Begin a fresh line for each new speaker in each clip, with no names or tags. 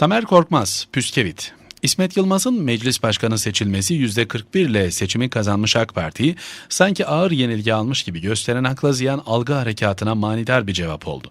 Tamer Korkmaz, Püskevit. İsmet Yılmaz'ın meclis başkanı seçilmesi %41 ile seçimi kazanmış AK Parti'yi sanki ağır yenilgi almış gibi gösteren akla ziyan algı harekatına manidar bir cevap oldu.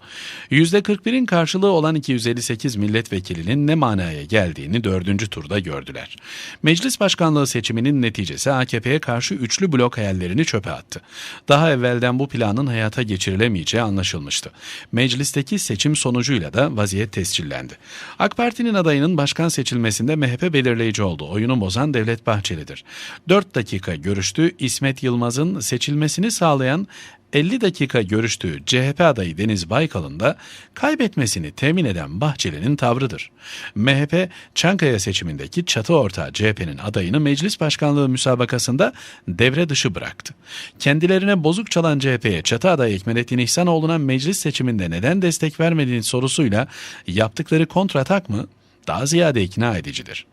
%41'in karşılığı olan 258 milletvekilinin ne manaya geldiğini dördüncü turda gördüler. Meclis başkanlığı seçiminin neticesi AKP'ye karşı üçlü blok hayallerini çöpe attı. Daha evvelden bu planın hayata geçirilemeyeceği anlaşılmıştı. Meclisteki seçim sonucuyla da vaziyet tescillendi. AK Parti'nin adayının başkan seçilmesinde MHP MHP belirleyici oldu. Oyunu bozan Devlet Bahçeli'dir. 4 dakika görüştü. İsmet Yılmaz'ın seçilmesini sağlayan 50 dakika görüştüğü CHP adayı Deniz Baykal'ın da kaybetmesini temin eden Bahçeli'nin tavrıdır. MHP Çankaya seçimindeki çatı ortağı CHP'nin adayını meclis başkanlığı müsabakasında devre dışı bıraktı. Kendilerine bozuk çalan CHP'ye çatı adayı Ekmelettin İhsanoğlu'na meclis seçiminde neden destek vermediğini sorusuyla yaptıkları kontratak mı daha ziyade ikna edicidir.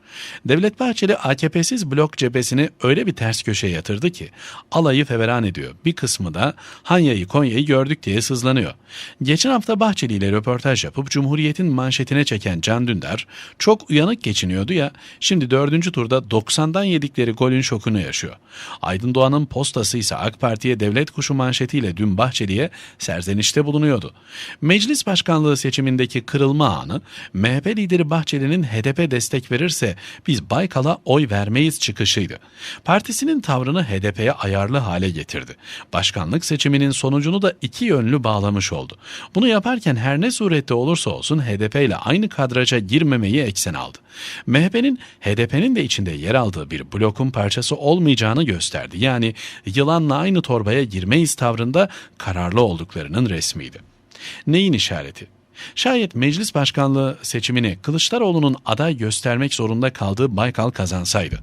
Devlet Bahçeli AKP'siz blok cephesini öyle bir ters köşeye yatırdı ki alayı feveran ediyor. Bir kısmı da Hanya'yı Konya'yı gördük diye sızlanıyor. Geçen hafta Bahçeli ile röportaj yapıp Cumhuriyet'in manşetine çeken Can Dündar çok uyanık geçiniyordu ya şimdi dördüncü turda 90'dan yedikleri golün şokunu yaşıyor. Aydın Doğan'ın postası ise AK Parti'ye devlet kuşu manşetiyle dün Bahçeli'ye serzenişte bulunuyordu. Meclis başkanlığı seçimindeki kırılma anı MHP lideri Bahçeli'nin HDP destek verirse biz Baykal'a oy vermeyiz çıkışıydı. Partisinin tavrını HDP'ye ayarlı hale getirdi. Başkanlık seçiminin sonucunu da iki yönlü bağlamış oldu. Bunu yaparken her ne surette olursa olsun HDP ile aynı kadraja girmemeyi eksen aldı. MHP'nin HDP'nin de içinde yer aldığı bir blokun parçası olmayacağını gösterdi. Yani yılanla aynı torbaya girmeyiz tavrında kararlı olduklarının resmiydi. Neyin işareti? Şayet meclis başkanlığı seçimini Kılıçdaroğlu'nun aday göstermek zorunda kaldığı Baykal kazansaydı.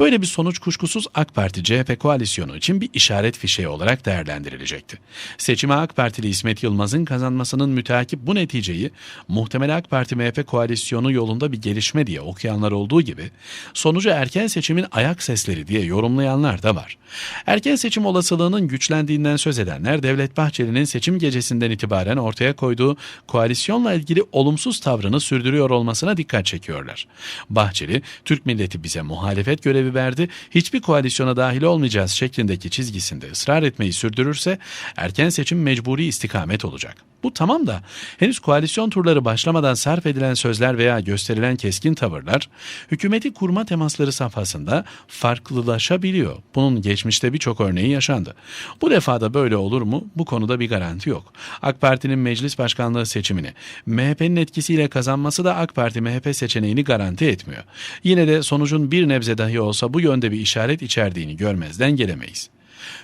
Böyle bir sonuç kuşkusuz AK Parti CHP koalisyonu için bir işaret fişeği olarak değerlendirilecekti. Seçime AK Partili İsmet Yılmaz'ın kazanmasının müteakip bu neticeyi muhtemel AK Parti MHP koalisyonu yolunda bir gelişme diye okuyanlar olduğu gibi sonucu erken seçimin ayak sesleri diye yorumlayanlar da var. Erken seçim olasılığının güçlendiğinden söz edenler Devlet Bahçeli'nin seçim gecesinden itibaren ortaya koyduğu koalisyon koalisyonla ilgili olumsuz tavrını sürdürüyor olmasına dikkat çekiyorlar. Bahçeli, Türk milleti bize muhalefet görevi verdi, hiçbir koalisyona dahil olmayacağız şeklindeki çizgisinde ısrar etmeyi sürdürürse erken seçim mecburi istikamet olacak. Bu tamam da henüz koalisyon turları başlamadan sarf edilen sözler veya gösterilen keskin tavırlar hükümeti kurma temasları safhasında farklılaşabiliyor. Bunun geçmişte birçok örneği yaşandı. Bu defada böyle olur mu? Bu konuda bir garanti yok. AK Parti'nin meclis başkanlığı seçimini MHP'nin etkisiyle kazanması da AK Parti MHP seçeneğini garanti etmiyor. Yine de sonucun bir nebze dahi olsa bu yönde bir işaret içerdiğini görmezden gelemeyiz.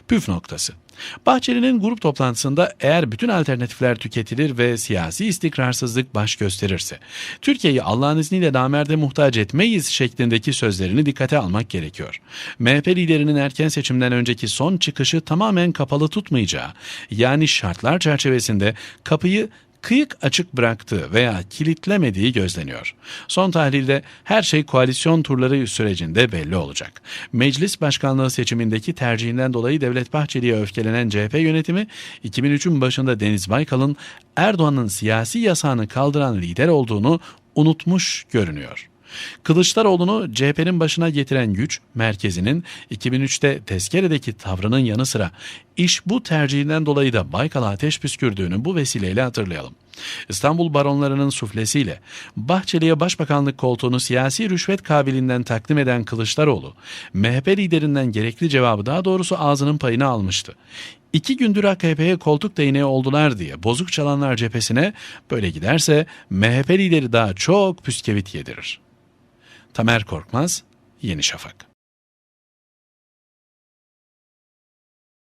Püf noktası. Bahçeli'nin grup toplantısında eğer bütün alternatifler tüketilir ve siyasi istikrarsızlık baş gösterirse, Türkiye'yi Allah'ın izniyle namerde muhtaç etmeyiz şeklindeki sözlerini dikkate almak gerekiyor. MHP liderinin erken seçimden önceki son çıkışı tamamen kapalı tutmayacağı, yani şartlar çerçevesinde kapıyı kıyık açık bıraktığı veya kilitlemediği gözleniyor. Son tahlilde her şey koalisyon turları sürecinde belli olacak. Meclis başkanlığı seçimindeki tercihinden dolayı Devlet Bahçeli'ye öfkelenen CHP yönetimi 2003'ün başında Deniz Baykal'ın Erdoğan'ın siyasi yasağını kaldıran lider olduğunu unutmuş görünüyor. Kılıçdaroğlu'nu CHP'nin başına getiren güç merkezinin 2003'te tezkeredeki tavrının yanı sıra iş bu tercihinden dolayı da Baykal'a ateş püskürdüğünü bu vesileyle hatırlayalım. İstanbul baronlarının suflesiyle Bahçeli'ye başbakanlık koltuğunu siyasi rüşvet kabilinden takdim eden Kılıçdaroğlu, MHP liderinden gerekli cevabı daha doğrusu ağzının payını almıştı. İki gündür AKP'ye koltuk değneği oldular diye bozuk çalanlar cephesine böyle giderse MHP lideri daha çok püskevit yedirir. Tamer Korkmaz, Yeni Şafak